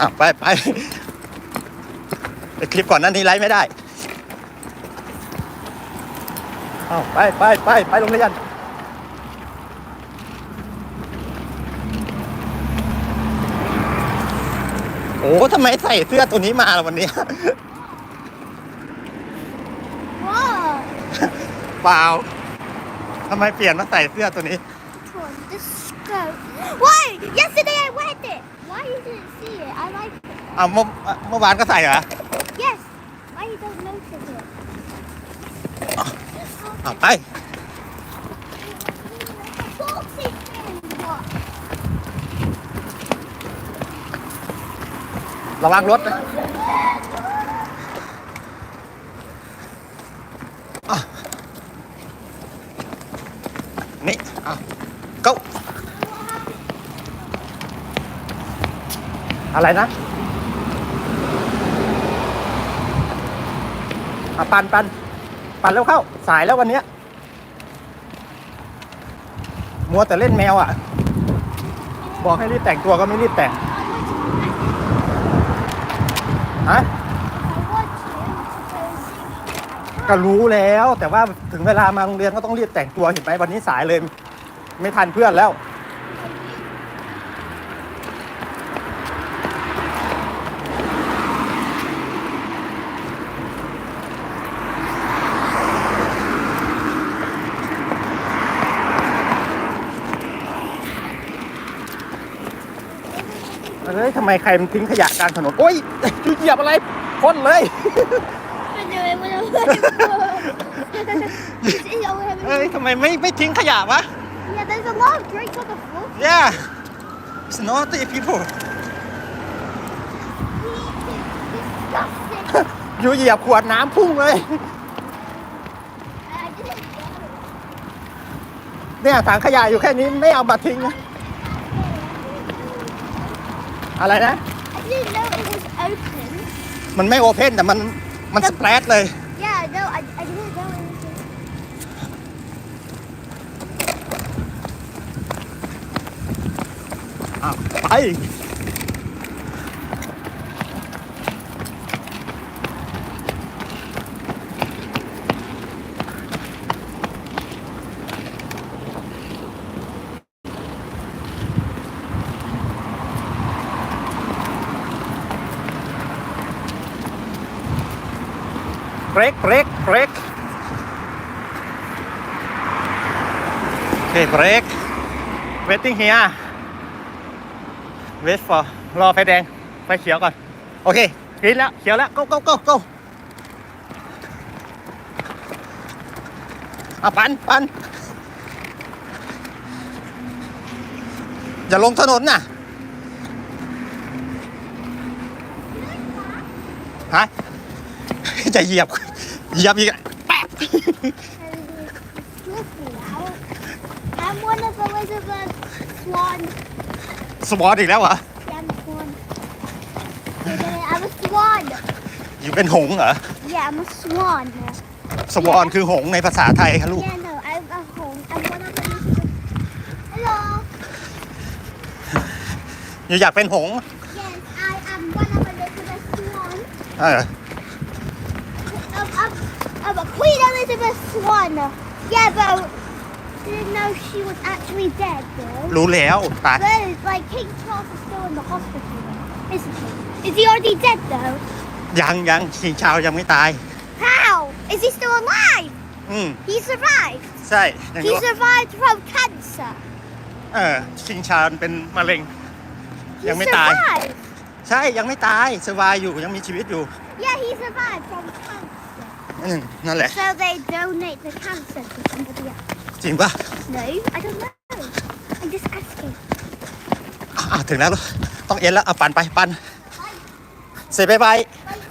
อะไปไปไปคลิปก่อนนั้นนี้ไลฟ์ไม่ได้อ้าวไปไปไปไปโรงเรียนโอ้ทำไมใส่เสื้อตัวนี้มาล่ะวันนี้เปล่าทำไมเปลี่ยนมาใส่เสื้อตัวนี้ Why? Yesterday I wet it. Why you didn't see it? I like it. อ้าวเมื่อเมื่อวานก็ใส่เหรอ Yes. Why you don't notice it? อ้าวไป Foxy thing. What? ระวังรถนะอ่ะนี่อ่ะ go อะไรนะอะปันปันปันแล้วเข้า สายแล้ววันเนี้ย มัวแต่เล่นแมวอะ บอกให้รีบแต่งตัวก็ไม่รีบแต่ง ฮะ ก็รู้แล้ว แต่ว่าถึงเวลามาโรงเรียนก็ต้องรีบแต่งตัวเห็นไหมวันนี้สายเลย ไม่ทันเพื่อนแล้ว เฮ้ยทำไมใครมันทิ้งขยะกลางถนนโอ้ยจุเหยียบอะไรพ่นเลย I know it when I was It's over เฮ้ยทำไมไม่ไม่ทิ้งขยะวะ Yeah, there's a lot of drinks on the floor. Yeah it's naughty people Disgusting. อยู่เหยียบขวดน้ำพุ่งเลย I didn't know. เนี่ยถังขยะอยู่แค่นี้ไม่เอามาทิ้งนะ อะไรนะ I didn't know it was open. มันไม่โอเพนแต่มันมันสเปรดเลย Yeah, no, I, I didn't know it was open. อ้าวไป เบรกเบรกเบรกโอเคเบรก waiting here wait for รอไฟแดง ไฟเขียวก่อน โอเคกรีนแล้ว เขียวแล้ว go go go go อะปันปันอย่าลงถนนน่ะฮะ จะเหยียบเหยียบอีกอะแป๊บ I'm one of Elizabeth's swan. สวอตอีกแล้วเหรอ Yeah, I'm a swan. I'm a swan. อยู่เป็นหงส์เหรอ Yeah, I'm a swan. สวอนคือหงส์ในภาษาไทยครับลูก Yeah, no, I'm a home. I'm one of Elizabeth's. Hello. อยู่อยากเป็นหงส์ Yes, I am one of Elizabeth's swan. เออ I'm, I'm, I'm a Queen Elizabeth swan. Yeah, but I didn't know she was actually dead, though. รู้แล้วไป But like King Charles is still in the hospital, isn't he? Is he already dead though? ยังยังชิงชาวยังไม่ตาย How? Is he still alive? อืม He survived. ใช่ยัง He รู้ survived from cancer. เออชิงชาวเป็นมะเร็ง He ยังไม่ตาย survived. ใช่ยังไม่ตายสบายอยู่ยังมีชีวิตอยู่ Yeah, he survived from cancer. อืมนั่นแหละ So they donate the cancer to somebody else. จริงปะ No, I don't know. I'm just asking. อะอะถึงแล้ว ต้องเอ็นแล้วเอาปันไปปันเสร็จบายบาย Bye